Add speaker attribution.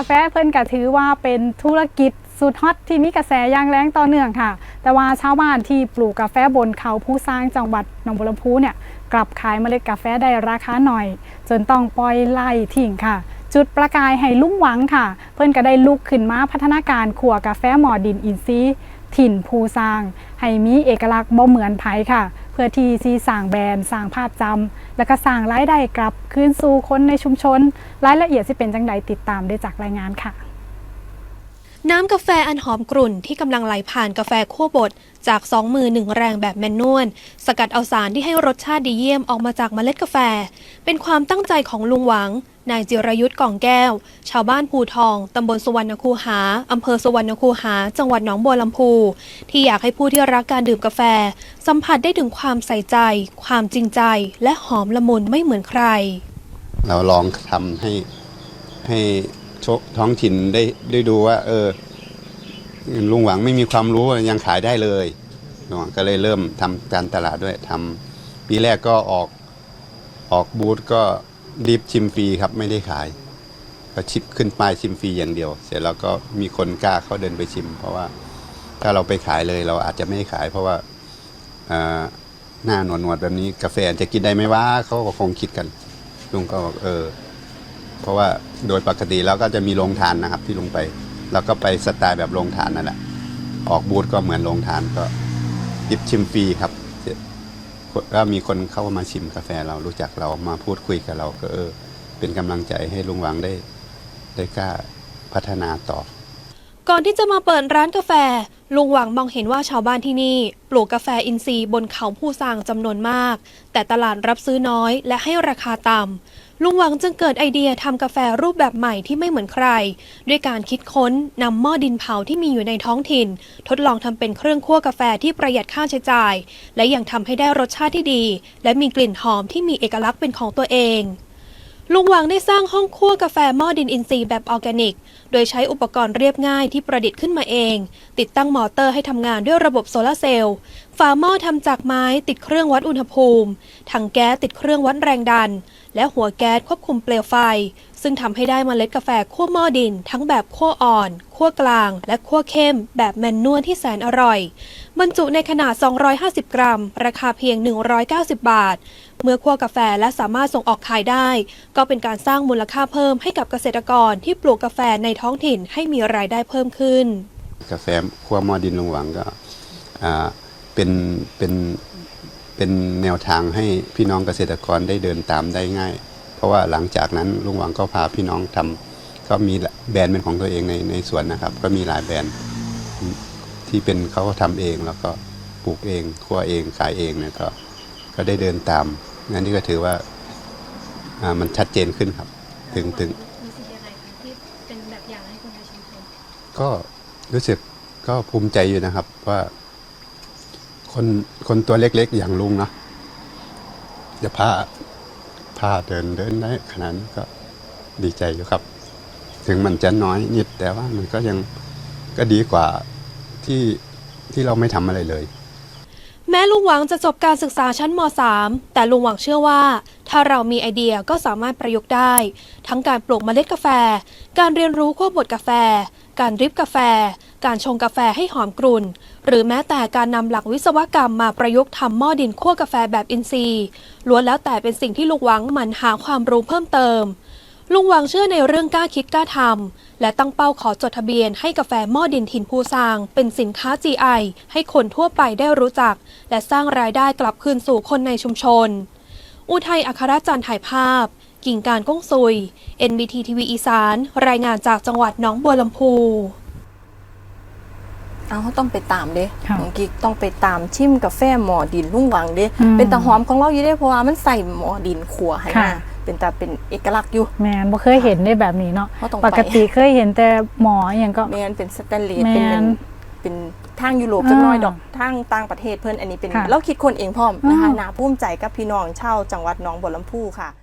Speaker 1: าแฟเพิ่นก็ถือว่าเป็นธุรกิจสุดฮอตที่มีกระแสย่างแรงต่อเนื่องค่ะ แต่ว่าชาวบ้านที่ปลูกกาแฟบนเขาผู้สร้างจังหวัดหนองบัวลำพูเนี่ยกลับขายเมล็ดกาแฟได้ราคาหน่อย จนต้องปล่อยไล่ทิ้งค่ะ จุดประกายให้ลุ่งหวังค่ะ เพิ่นก็ได้ลุกขึ้นมาพัฒนาการขัวกาแฟหมอดินอินซีถิ่นภูซาง ให้มีเอกลักษณ์บ่เหมือนไผค่ะ พื่อที่ซีสร้างแบรนด์สร้างภาพจำและก็สร้างรายได้กลับคืนสู่คนในชุมชน รายละเอียดสิเป็นจังใดติดตามได้จากรายงานค่ะ
Speaker 2: น้ำกาแฟอันหอมกรุ่นที่กำลังไหลผ่านกาแฟคั่วบดจากสองมือหนึ่งแรงแบบแมนนวลสกัดเอาสารที่ให้รสชาติดีเยี่ยมออกมาจากเมล็ดกาแฟ เป็นความตั้งใจของลุงหวัง นายจิรยุทธ์กล่องแก้ว ชาวบ้านภูทอง ตำบลสุวรรณคูหา อำเภอสุวรรณคูหา จังหวัดหนองบัวลำพู ที่อยากให้ผู้ที่รักการดื่มกาแฟ สัมผัสได้ถึงความใส่ใจ ความจริงใจ และหอมละมุนไม่เหมือนใคร
Speaker 3: เราลองทำให้ให้ท้องถิ่นได้ได้ดูว่า เออลุงหวังไม่มีความรู้ยังขายได้เลยลุงหวังก็เลยเริ่มทำการตลาดด้วยทำปีแรกก็ออกออกบูธก็ ดิฟชิมฟรีครับไม่ได้ขายก็ชิปขึ้นป้ายชิมฟรีอย่างเดียว เสร็จแล้วก็มีคนกล้าเข้าเดินไปชิม เพราะว่าถ้าเราไปขายเลยเราอาจจะไม่ได้ขาย เพราะว่าหน้าหนวดหนวดแบบนี้กาแฟจะกินได้ไหมวะเขาก็คงคิดกันลุงก็บอกเออ เพราะว่าโดยปกติแล้วก็จะมีโรงทานนะครับ ที่ลงไป แล้วก็ไปสไตล์แบบโรงทานนั่นแหละออกบูธก็เหมือนโรงทานก็ยิบชิมฟรีครับ ก็มีคนเข้ามาชิมกาแฟเรารู้จักเรามาพูดคุยกับเราก็เออ เป็นกำลังใจให้ลุงหวังได้ได้กล้าพัฒนาต่อ
Speaker 2: ก่อนที่จะมาเปิดร้านกาแฟ ลุงหวังมองเห็นว่าชาวบ้านที่นี่ ปลูกกาแฟอินทรีย์บนเขาผู้สร้างจำนวนมาก แต่ตลาดรับซื้อน้อยและให้ราคาต่ำลุงหวังจึงเกิดไอเดียทำกาแฟรูปแบบใหม่ที่ไม่เหมือนใคร ด้วยการคิดค้นนำหม้อดินเผาที่มีอยู่ในท้องถิ่น ทดลองทำเป็นเครื่องคั่วกาแฟที่ประหยัดค่าใช้จ่าย และยังทำให้ได้รสชาติที่ดี และมีกลิ่นหอมที่มีเอกลักษณ์เป็นของตัวเอง ลุงหวังได้สร้างห้องคั่วกาแฟหม้อดินอินทรีย์แบบออร์แกนิก โดยใช้อุปกรณ์เรียบง่ายที่ประดิษฐ์ขึ้นมาเอง ติดตั้งมอเตอร์ให้ทำงานด้วยระบบโซลาเซลล์ ฝาหม้อทำจากไม้ติดเครื่องวัดอุณหภูมิ ถังแก๊สติดเครื่องวัดแรงดัน และหัวแก๊สควบคุมเปลวไฟ ซึ่งทำให้ได้เมล็ดกาแฟคั่วหม้อดิน ทั้งแบบคั่วอ่อนคั่วกลาง และคั่วเข้ม แบบแมนนวลที่แสนอร่อย บรรจุในขนาด 250 กรัม ราคาเพียง 190 บาท เมื่อคั่วกาแฟและสามารถส่งออกขายได้ ก็เป็นการสร้างมูลค่าเพิ่มให้กับเกษตรกรที่ปลูกกาแฟในท้องถิ่นให้มีรายได้เพิ่มขึ้น
Speaker 3: กาแฟคั่วหม้อดินลงหวังก็อ่า เป็นเป็นเป็นแนวทางให้พี่น้องเกษตรกรได้เดินตามได้ง่าย เพราะว่าหลังจากนั้นลุงหวังก็พาพี่น้องทำก็มีแบรนด์เป็นของตัวเองในในสวนนะครับ ก็มีหลายแบรนด์ที่เป็นเขาทำเองแล้วก็ปลูกเองคั่วเองขายเองเนี่ยก็ก็ได้เดินตามงั้นนี่ก็ถือว่าอ่ามันชัดเจนขึ้นครับ ถึงถึง
Speaker 2: รู้สึกยังไงคะที่เป็นแบบอย่างให้คนในชุมชน
Speaker 3: ก็รู้สึกก็ภูมิใจอยู่นะครับว่า คนคนตัวเล็กๆอย่างลุงเนาะจะพาพาเดินเดินได้ขนาดนี้ก็ดีใจอยู่ครับ ถึงมันจะน้อยนิดแต่ว่ามันก็ยังก็ดีกว่าที่ที่เราไม่ทำอะไรเลย
Speaker 2: แม้ลุงหวังจะจบการศึกษาชั้นม .3 แต่ลุงหวังเชื่อว่า ถ้าเรามีไอเดียก็สามารถประยุกต์ได้ ทั้งการปลูกเมล็ดกาแฟ การเรียนรู้คั่วบดกาแฟ การริปกาแฟ การชงกาแฟให้หอมกรุ่น หรือแม้แต่การนำหลักวิศวกรรมมาประยุกต์ทำหม้อดินคั่วกาแฟแบบอินทรีย์ล้วนแล้วแต่เป็นสิ่งที่ลุงหวังหมั่นหาความรู้เพิ่มเติม ลุงหวังเชื่อในเรื่องกล้าคิดกล้าทำและตั้งเป้าขอจดทะเบียนให้กาแฟหม้อดินถิ่นภูซาง เป็นสินค้า GI ให้คนทั่วไปได้รู้จัก และสร้างรายได้กลับคืนสู่คนในชุมชน อุทัยอัครจันทร์ถ่ายภาพ กิ่งการก้องซุย NBT ทีวีอีสาน รายงานจากจังหวัดหนองบัวลำพู
Speaker 4: เอาเขาต้องไปตามเด้
Speaker 1: ค่ะ
Speaker 4: น้องกิ๊กต้องไปตามชิมกาแฟหมอดินลุงหวังเด้
Speaker 1: อืม
Speaker 4: เป็นตาหอมของเราอยู่เด้เพราะว่ามันใส่หมอดินขัวให้
Speaker 1: ค่ะ
Speaker 4: มาเป็นตาเป็นเอกลักษณ์อยู่
Speaker 1: แมนบ่เคยเห็นได้แบบนี้เนาะ
Speaker 4: เขาต้อง
Speaker 1: ป
Speaker 4: ไป
Speaker 1: กติเคยเห็นแต่หมออย่างก็
Speaker 4: แมนเป็นสแตนเลส
Speaker 1: แม่
Speaker 4: เป็น
Speaker 1: น
Speaker 4: เป็นทางยุโรปจักหน้อย
Speaker 1: อ่า
Speaker 4: ดอกทางต่างประเทศเพิ่นอันนี้เป็น
Speaker 1: ค่ะ
Speaker 4: เราคิดคนเองพร้อมนะคะ
Speaker 1: อ่า
Speaker 4: น่าภูมิใจกับพี่น้องชาวจังหวัดหนองบัวลำพูค่ะ